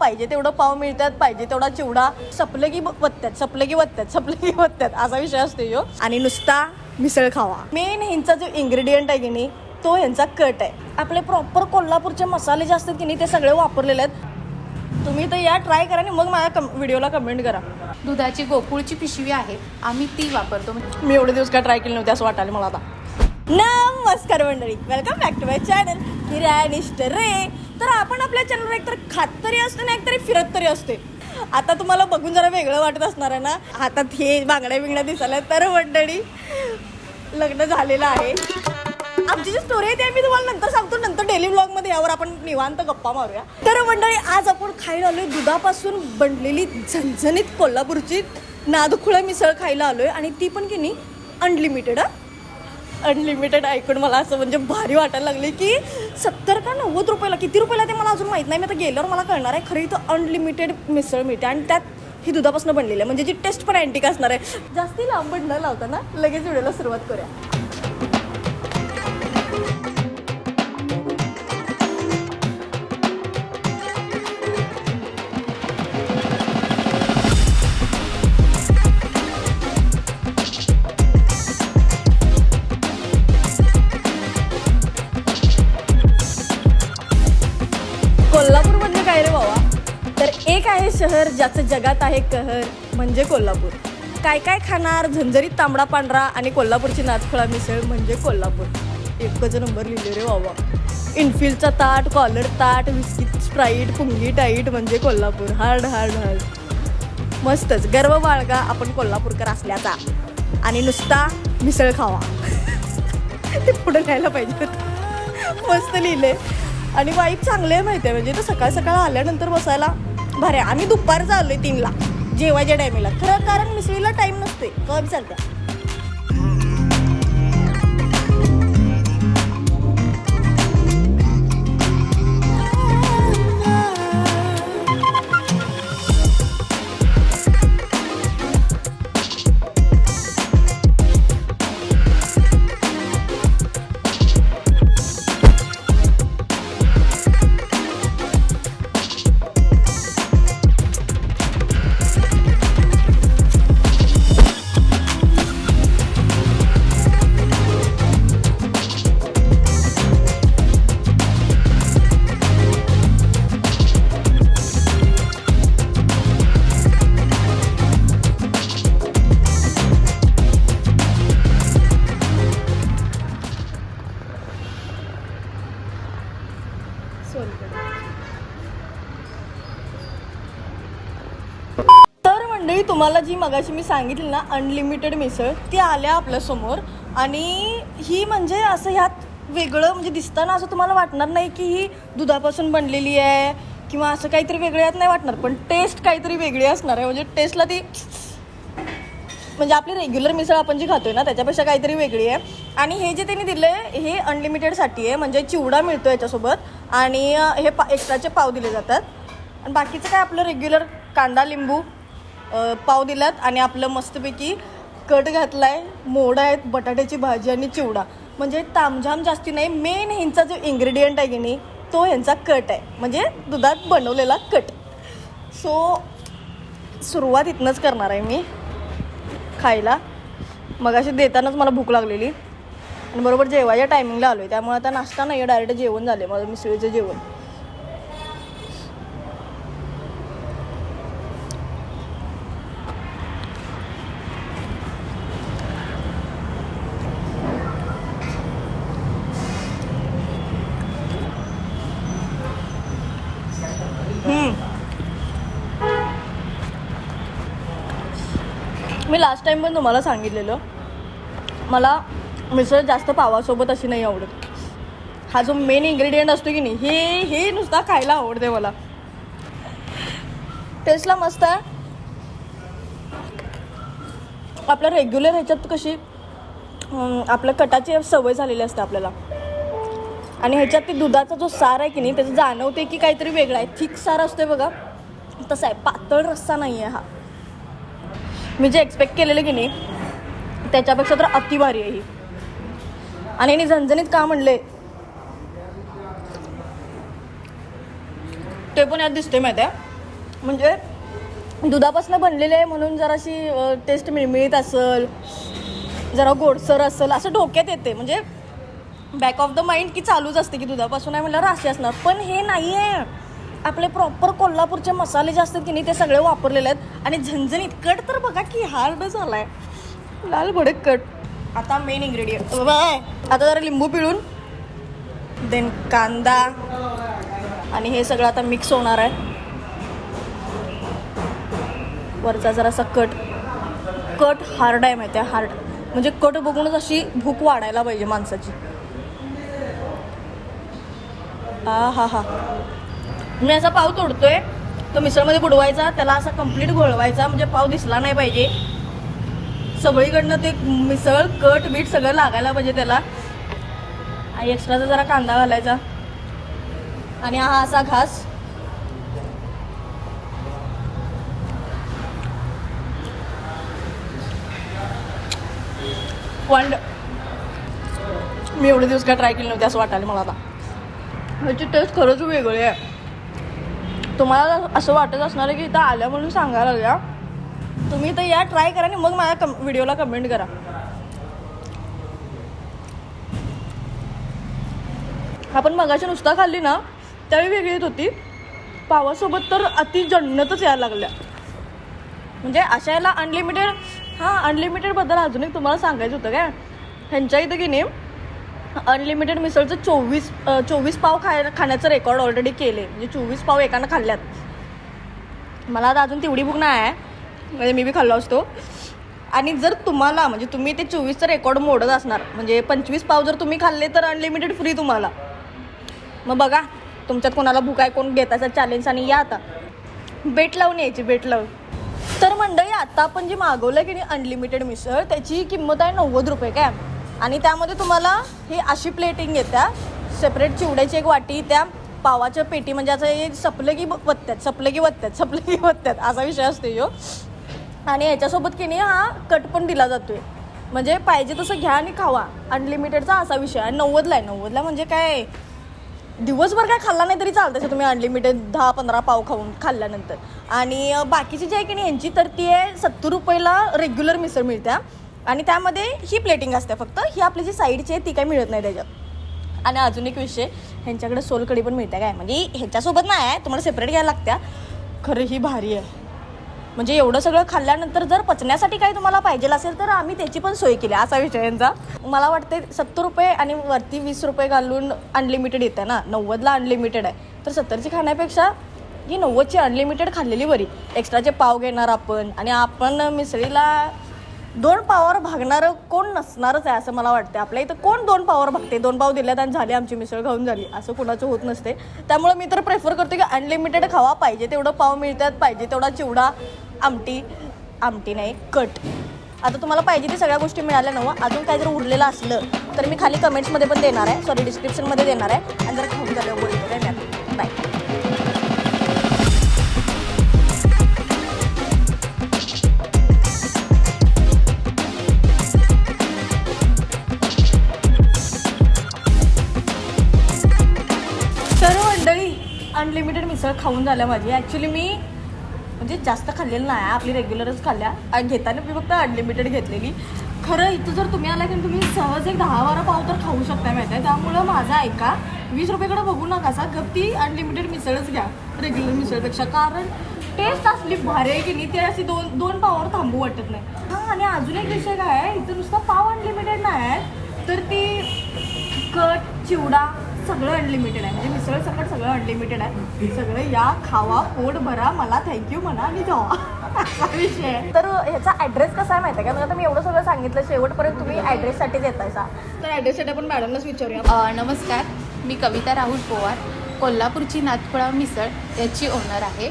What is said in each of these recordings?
पाहिजे तेवढं पाव मिळतात पाहिजे तेवढा चिवडा. सपलं की वत्त्यात सपलं की वत्त्यात सपलं की वत्त्यात असा विषय असतो ह्यो आणि नुसता मिसळ खावा. मेन ह्यांचा जो इन्ग्रेडियंट आहे की नाही तो ह्यांचा कट आहे. आपले प्रॉपर कोल्हापूरचे मसाले जे असतात की नाही ते सगळे वापरलेले आहेत. तुम्ही तर या ट्राय करा आणि मग माझ्या कम व्हिडिओला कमेंट करा. दुधाची गोकुळची पिशवी आहे आम्ही ती वापरतो. मी एवढे दिवस काय ट्राय केले नव्हते असं वाटायला मला आता. नमस्कार मंडळी. Welcome back to my channel किराणिष्ट रे. तर आपण आपल्या चॅनलवर एकतर खात तरी असतो ना एकतरी फिरत तरी असते. आता तुम्हाला बघून जरा वेगळं वाटत असणार आहे ना? हातात हे बांगड्या बिंगड्या दिसायला तर मंडळी लग्न झालेलं आहे. आमची जी स्टोरी आहे ती आम्ही तुम्हाला नंतर सांगतो. नंतर डेली ब्लॉगमध्ये यावर आपण निवांत गप्पा मारूया. तर मंडळी आज आपण खायला आलोय दुधापासून बनलेली झणझणीत कोल्हापूरची नादखुळं मिसळ खायला आलोय. आणि ती पण की नाही अनलिमिटेड अनलिमिटेड ऐकून मला असं म्हणजे भारी वाटायला लागले की सत्तर का नव्वद रुपयाला किती रुपयाला ते मला अजून माहीत नाही. मी आता गेल्यावर मला कळणार आहे खरं इथं अनलिमिटेड मिसळ मिळते आणि त्यात ही दुधापासून बनलेली आहे. म्हणजे जी टेस्ट पण अँटिक असणार आहे. जास्ती लांबड न लावताना लगेच व्हिडिओला सुरुवात करूया. एक आहे शहर ज्याचं जगात आहे कहर? म्हणजे कोल्हापूर. काय काय खाणार? झंझरीत तांबडा पांढरा आणि कोल्हापूरची नाचखोळा मिसळ म्हणजे कोल्हापूर. एकच नंबर लिहिले रे बाबा इन्फिल्डचा ताट कॉलर ताट विस्की स्प्राईट पुंगी टाईट म्हणजे कोल्हापूर. Hard hard hard. मस्तच. गर्व बाळगा आपण कोल्हापूरकर असल्याचा. आणि नुसता मिसळ खावा. ते पुढे न्यायला पाहिजे. मस्त लिहिले. आणि वाईब चांगले आहे माहिती आहे. म्हणजे तर सकाळ सकाळ आल्यानंतर बसायला भारी आम्ही दुपारचं आलोय तीनला जेवायच्या टायमिंगला खरं कारण मिसळीला टाईम नसते कब चालतं तुम्हाला जी मगाशी मी सांगितली ना अनलिमिटेड मिसळ ती आल्या आपल्यासमोर आणि ही म्हणजे असं ह्यात वेगळं म्हणजे दिसताना असं तुम्हाला वाटणार नाही की ही दुधापासून बनलेली आहे किंवा असं काहीतरी वेगळं यात नाही वाटणार पण टेस्ट काहीतरी वेगळी असणार आहे. म्हणजे टेस्टला ती म्हणजे आपली रेग्युलर मिसळ आपण जी खातोय ना त्याच्यापेक्षा काहीतरी वेगळी आहे. आणि हे जे त्यांनी दिलं आहे हे अनलिमिटेडसाठी आहे. म्हणजे चिवडा मिळतो याच्यासोबत आणि हे पा एक्स्ट्राचे पाव दिले जातात. आणि बाकीचं काय आपलं रेग्युलर कांदा लिंबू पाव दिलात आणि आपलं मस्तपैकी कट घातला आहे मोड आहेत बटाट्याची भाजी आणि चिवडा. म्हणजे तामझाम जास्ती नाही मेन ह्यांचा जो इन्ग्रेडियंट आहे की नाही तो ह्यांचा कट आहे. म्हणजे दुधात बनवलेला कट. सो सुरुवात इथनंच करणार आहे मी. खायला. मग अशी देतानाच मला भूक लागलेली. आणि बरोबर जेवायच्या टायमिंगला आलो आहे त्यामुळे आता नाश्ता नाही डायरेक्ट जेवण झाले माझं मिसळीचं जेवण. मी लास्ट टाईम पण तुम्हाला सांगितलेलं. मला मिसळ जास्त पावासोबत अशी नाही आवडत. हा जो मेन इन्ग्रेडियंट असतो की नाही हे हे नुसता खायला आवडते मला. टेस्टला मस्त आहे. आपल्या रेग्युलर ह्याच्यात कशी आपल्या कटाची सवय झालेली असते आपल्याला. आणि ह्याच्यात ते दुधाचा जो सार आहे की नाही त्याचं जाणवते की काहीतरी वेगळं आहे. थिक सार असतोय बघा. तसा आहे. पातळ रस्सा नाही आहे हा. मी जे एक्सपेक्ट केलेलं की नाही त्याच्यापेक्षा तर अति भारी आहे ही. आणि यांनी झणझणीत का म्हणले? ते पण यात दिसते माहिती आहे. म्हणजे दुधापासून बनलेले आहे म्हणून जराशी टेस्ट मिळमिळीत असेल जरा गोडसर असेल असं डोक्यात येते म्हणजे बॅक ऑफ द माइंड की चालूच असते की दुधापासून आहे म्हणल्यावर अशी असणार. पण हे नाही आहे आपले प्रॉपर कोल्हापूरचे मसाले जे असतात की नाही ते सगळे वापरलेले आहेत. आणि झणझणीत कट तर बघा की हार्ड झालाय. लाल भडक कट. आता मेन इन्ग्रेडियंट आता जरा लिंबू पिळून देन कांदा आणि हे सगळं आता मिक्स होणार आहे. वरचा जरासा कट. कट हार्ड आहे माहिती आहे हार्ड म्हणजे कट बघूनच अशी भूक वाढायला पाहिजे माणसाची. आ हा हा मी असा पाव तोडतोय. तो मिसळमध्ये बुडवायचा त्याला असा कंप्लीट घोळवायचा म्हणजे पाव दिसला नाही पाहिजे. सगळीकडनं ते मिसळ कट बीट सगळं लागायला पाहिजे त्याला. आणि एक्स्ट्राचा जरा कांदा घालायचा. आणि हा असा घास. पण मी एवढे दिवस काय ट्राय केले नव्हते असं वाटायला मला आता. ह्याची टेस्ट खरंच वेगळी आहे. तुम्हाला असं वाटत असणार आहे की इथं आल्या म्हणून सांगायला लागल्या. तुम्ही तर या ट्राय करा आणि मग माझ्या कम व्हिडिओला कमेंट करा. आपण मगाशी नुसता खाल्ली ना त्यावेळी वेगळी येत होती. पावासोबत तर अति जन्नतच यायला लागल्या. म्हणजे अशा याला अनलिमिटेड हां अनलिमिटेडबद्दल अजून एक तुम्हाला सांगायचं होतं काय? ह्यांच्या इथं की नाही अनलिमिटेड मिसळचं चोवीस चोवीस पाव खाय खाण्याचं रेकॉर्ड ऑलरेडी केले म्हणजे चोवीस पाव एकानं खाल्ल्यात. मला आता अजून तेवढी भूक नाही आहे म्हणजे मी बी खाल्लो असतो. आणि जर तुम्हाला म्हणजे तुम्ही ते चोवीसचं रेकॉर्ड मोडत असणार म्हणजे पंचवीस पाव जर तुम्ही खाल्ले तर अनलिमिटेड फ्री तुम्हाला. मग बघा तुमच्यात कोणाला भूक आहे कोण घेतायचा चॅलेंज आणि या आता. बेट लावून यायची बेट लावून. तर मंडळी आता आपण जे मागवलं की नाही अनलिमिटेड मिसळ त्याची किंमत आहे नव्वद रुपये काय? आणि त्यामध्ये तुम्हाला ही अशी प्लेटिंग येत्या. सेपरेट चिवड्याची एक वाटी त्या पावाच्या पेटी म्हणजे असं हे सपलं की वत्त्यात सपलं की वत्त्यात सपलं की वत्त्यात असा विषय असतो यो. आणि याच्यासोबत की नाही हा कट पण दिला जातोय. म्हणजे पाहिजे तसं घ्या आणि खावा. अनलिमिटेडचा असा विषय आहे. नव्वदला आहे नव्वदला म्हणजे काय? दिवसभर काय खाल्ला नाही तरी चालतं असं तुम्ही अनलिमिटेड दहा पंधरा पाव खाऊन खाल्ल्यानंतर. आणि बाकीची जी आहे की नाही यांची तर ती आहे सत्तर रुपयाला रेग्युलर मिसळ मिळत्या. आणि त्यामध्ये ही प्लेटिंग असते फक्त. ही आपली जी साईडची आहे ती काही मिळत नाही त्याच्यात. आणि अजून एक विषय ह्यांच्याकडे सोलकडी पण मिळते काय? म्हणजे ह्याच्यासोबत नाही आहे तुम्हाला सेपरेट घ्यायला लागत्या. खरं ही भारी आहे. म्हणजे एवढं सगळं खाल्ल्यानंतर जर पचण्यासाठी काही तुम्हाला पाहिजे असेल तर आम्ही त्याची पण सोय केली असा विषय यांचा. मला वाटते सत्तर रुपये आणि वरती वीस रुपये घालून अनलिमिटेड येतं ना. नव्वदला अनलिमिटेड आहे. तर सत्तरची खाण्यापेक्षा ही नव्वदची अनलिमिटेड खाल्लेली बरी. एक्स्ट्राचे पाव घेणार आपण आणि आपण मिसळीला दोन पावावर भागणारं कोण नसणारच आहे असं मला वाटतं आपल्या इथं कोण दोन पावावर भागते दोन पाव दिल्यात आणि झाली आमची मिसळ खाऊन झाली. असं कुणाचं होत नसते त्यामुळं मी तर प्रेफर करते की अनलिमिटेड खावा पाहिजे तेवढं पाव मिळतात पाहिजे तेवढा चिवडा आमटी आमटी नाही कट. आता तुम्हाला पाहिजे ते सगळ्या गोष्टी मिळाल्या नव्ह. अजून काय जर उरलेलं असलं तर मी खाली कमेंट्समध्ये पण देणार आहे. सॉरी डिस्क्रिप्शनमध्ये देणार आहे. आणि जर खाऊन झालं बोलतो अनलिमिटेड मिसळ खाऊन झाल्या माझी. ॲक्च्युली मी म्हणजे जास्त खाल्लेलं नाही आपली रेग्युलरच खाल्ल्या. आणि घेताना मी फक्त अनलिमिटेड घेतलेली. खरं इथं जर तुम्ही आला की तुम्ही सहज एक दहा बारा पाव तर खाऊ शकता माहिती आहे त्यामुळं माझं ऐका वीस रुपयेकडे बघू नका असा गप ती अनलिमिटेड मिसळच घ्या रेग्युलर मिसळपेक्षा. कारण टेस्ट असली भारी आहे की नाही ते अशी दोन दोन पावावर थांबू वाटत नाही. हां आणि अजून एक विषय काय आहे इथं नुसतं पाव अनलिमिटेड नाही आहे तर ती कट चिवडा सगळं अनलिमिटेड आहे. म्हणजे मिसळ सकट सगळं अनलिमिटेड आहे. सगळं या खावा पोट भरा मला थँक्यू म्हणा आणि जावा. विषय आहे. तर ह्याचा ॲड्रेस कसा आहे माहिती आहे का? म्हणजे आता मी एवढं सगळं सांगितलं शेवटपर्यंत तुम्ही ॲड्रेससाठीच येतायसा तर ॲड्रेससाठी आपण मॅडमलाच विचारूया. नमस्कार. मी कविता राहुल पवार. कोल्हापूरची नाथफळा मिसळ याची ओनर आहे.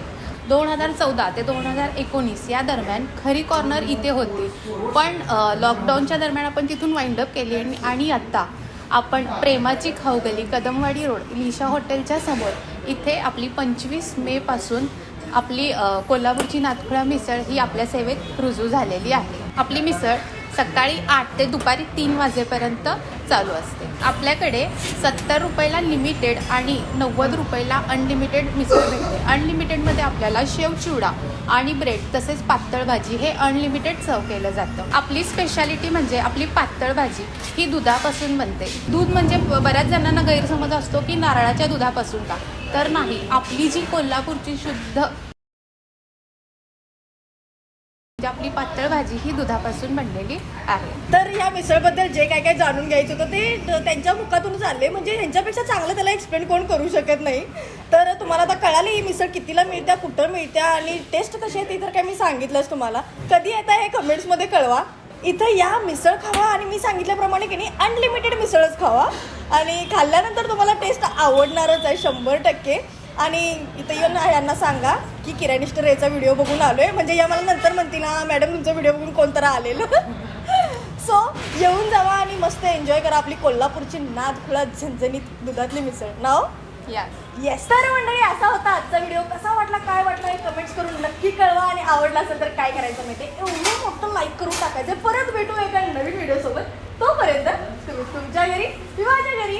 दोन हजार चौदा ते दोन हजार एकोणीस या दरम्यान खरी कॉर्नर इथे होती. पण लॉकडाऊनच्या दरम्यान आपण तिथून वाइंडअप केली आणि आणि आत्ता आपण प्रेमाची खाऊगली कदमवाडी रोड लिशा हॉटेलच्या समोर. इथे आपली पंचवीस मेपासून आपली कोल्हापूरची नाथखुळा मिसळ ही आपल्या सेवेत रुजू झालेली आहे. आपली मिसळ सकाळी आठ ते दुपारी तीन वाजेपर्यंत चालू असते. आपल्याकडे सत्तर रुपयाला लिमिटेड आणि नव्वद रुपयाला अनलिमिटेड मिसळ भेटते. अनलिमिटेडमध्ये आपल्याला शेव चिवडा आणि ब्रेड तसेच पातळ भाजी हे अनलिमिटेड सर्व केलं जातं. आपली स्पेशालिटी म्हणजे आपली पातळ भाजी ही दुधापासून बनते. दूध म्हणजे बऱ्याच जणांना गैरसमज असतो की नारळाच्या दुधापासून का? तर नाही आपली जी कोल्हापूरची शुद्ध पातळ भाजी ही दुधापासून बनलेली आहे. तर या मिसळबद्दल जे काय काय जाणून घ्यायचं होतं ते त्यांच्या मुखातून चालले म्हणजे ह्यांच्यापेक्षा चांगलं त्याला एक्सप्लेन कोण करू शकत नाही. तर तुम्हाला आता कळाली ही मिसळ कितीला मिळत्या कुठं मिळत्या आणि टेस्ट कशी आहे ती तर काय मी सांगितलंच तुम्हाला. कधी येतं हे कमेंट्समध्ये कळवा. इथं या मिसळ खावा आणि मी सांगितल्याप्रमाणे की नाही अनलिमिटेड मिसळच खावा. आणि खाल्ल्यानंतर तुम्हाला टेस्ट आवडणारच आहे शंभर टक्के. आणि इथं येऊन यांना सांगा. की किराणी स्टोर याचा व्हिडिओ बघून आलोय. म्हणजे या मला नंतर म्हणतील ना मॅडम तुमचा व्हिडिओ बघून कोणतरी आलेलं. सो येऊन जावा आणि मस्त एन्जॉय करा आपली कोल्हापूरची नाद खुळात झणझणीत दुधातली मिसळ. नाव? येस तर मंडळी असा होता आजचा व्हिडिओ कसा वाटला काय वाटला हे कमेंट्स करून नक्की कळवा. आणि आवडला असेल तर काय करायचं माहिती एवढं मोठं लाईक करून टाकायचं. परत भेटू एका नवीन व्हिडिओ सोबत. तोपर्यंत तुम्ही तुमच्या घरी माझ्या घरी